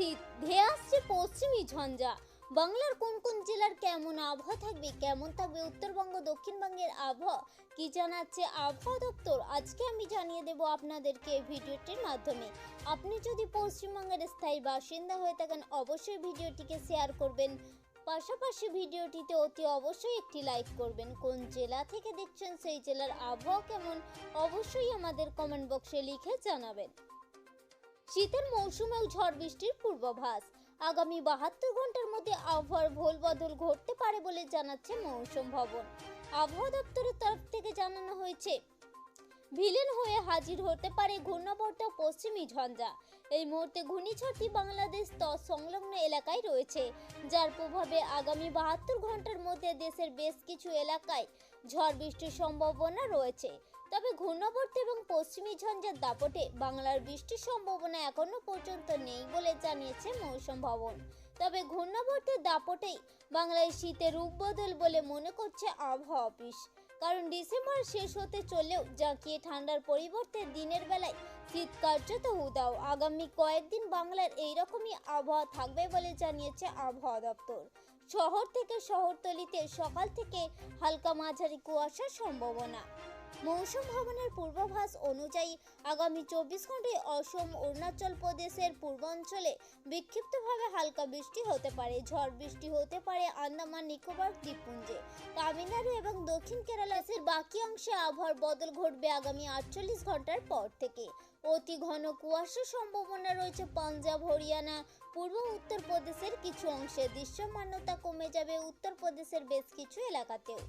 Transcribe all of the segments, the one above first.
শীত ধেয়ে আসছে পশ্চিমী ঝঞ্ঝা। বাংলার কোন কোন জেলার কেমন আবহাওয়া থাকবে, কেমন থাকবে উত্তরবঙ্গ, দক্ষিণবঙ্গের আবহাওয়া, কি জানাচ্ছে আবহাওয়া দপ্তর? আজকে আমি জানিয়ে দেব আপনাদেরকে ভিডিওটির মাধ্যমে। আপনি যদি পশ্চিমবঙ্গের স্থায়ী বাসিন্দা হয়ে থাকেন, অবশ্যই ভিডিওটিকে শেয়ার করবেন। পাশাপাশি ভিডিওটিতে অতি অবশ্যই একটি লাইক করবেন। কোন জেলা থেকে দেখছেন, সেই জেলার আবহাওয়া কেমন, অবশ্যই আমাদের কমেন্ট বক্সে লিখে জানাবেন। শীতের মৌসুমেও ঝড় বৃষ্টির পূর্বাভাস। আগামী বাহাত্তর ঘণ্টার মধ্যে আবহাওয়ার ভোল বদল ঘটতে পারে বলে জানাচ্ছে মৌসুম ভবন। আবহাওয়া দপ্তরের তরফ থেকে জানানো হয়েছে, ভিলেন হয়ে হাজির হতে পারে ঘূর্ণাবর্ত পশ্চিমী ঝঞ্ঝা। এই মুহূর্তে ঘূর্ণিঝড়টি বাংলাদেশ সংলগ্ন এলাকায় রয়েছে, যার প্রভাবে আগামী বাহাত্তর ঘণ্টার মধ্যে দেশের বেশ কিছু এলাকায় ঝড় বৃষ্টির সম্ভাবনা রয়েছে। তবে ঘূর্ণাবর্ত এবং পশ্চিমী ঝঞ্ঝার দাপটে বাংলার বৃষ্টির সম্ভাবনা এখনও পর্যন্ত নেই বলে জানিয়েছে মৌসুম ভবন। তবে ঘূর্ণাবর্তের দাপটেই বাংলায় শীতের রূপ বদল বলে মনে করছে আবহাওয়া অফিস। কারণ ডিসেম্বর শেষ হতে চললেও জাঁকিয়ে ঠান্ডার পরিবর্তে দিনের বেলায় শীত কার্যত উদাও আগামী কয়েকদিন বাংলার এইরকমই আবহাওয়া থাকবে বলে জানিয়েছে আবহাওয়া দপ্তর। শহর থেকে শহরতলিতে সকাল থেকে হালকা মাঝারি কুয়াশার সম্ভাবনা। মৌসুম ভবনের পূর্বাভাস অনুযায়ী আগামী চব্বিশ ঘন্টায় অসম, অরুণাচল প্রদেশের পূর্বাঞ্চলে বিক্ষিপ্তভাবে হালকা বৃষ্টি হতে পারে। ঝড় বৃষ্টি হতে পারে আন্দামান, নিকোবর, দ্বীপপুঞ্জে। তামিলনাড়ু এবং দক্ষিণ কেরালাসের বাকি অংশে আবহাওয়ার বদল ঘটবে আগামী আটচল্লিশ ঘণ্টার পর থেকে। অতি ঘন কুয়াশার সম্ভাবনা রয়েছে। পাঞ্জাব, হরিয়ানা, পূর্ব উত্তরপ্রদেশের কিছু অংশে দৃশ্যমান্যতা কমে যাবে। উত্তরপ্রদেশের বেশ কিছু এলাকাতেও।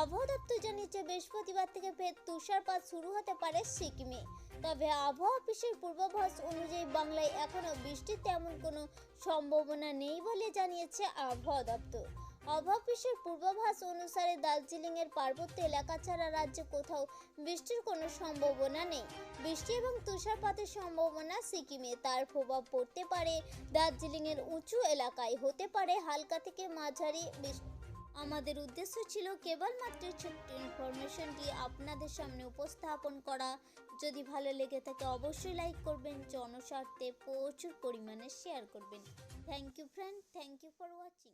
আবহাওয়া দপ্তর জানিয়েছে, বৃহস্পতিবার থেকে ফের তুষারপাত শুরু হতে পারে সিকিমে। তবে আবহাওয়া অফিসের পূর্বাভাস অনুযায়ী বাংলায় এখনও বৃষ্টির তেমন কোনো সম্ভাবনা নেই বলে জানিয়েছে আবহাওয়া দপ্তর। অফিসের পূর্বাভাস অনুসারে দার্জিলিংয়ের পার্বত্য এলাকা ছাড়া রাজ্যে কোথাও বৃষ্টির কোনো সম্ভাবনা নেই। বৃষ্টি এবং তুষারপাতের সম্ভাবনা সিকিমে। তার প্রভাব পড়তে পারে দার্জিলিংয়ের উঁচু এলাকায়। হতে পারে হালকা থেকে মাঝারি বৃষ্টি। আমাদের উদ্দেশ্য ছিল কেবলমাত্র ছোট্ট ইনফরমেশনটি আপনাদের সামনে উপস্থাপন করা। যদি ভালো লেগে থাকে অবশ্যই লাইক করবেন, জনস্বার্থে প্রচুর পরিমাণে শেয়ার করবেন। Thank you friend, thank you for watching.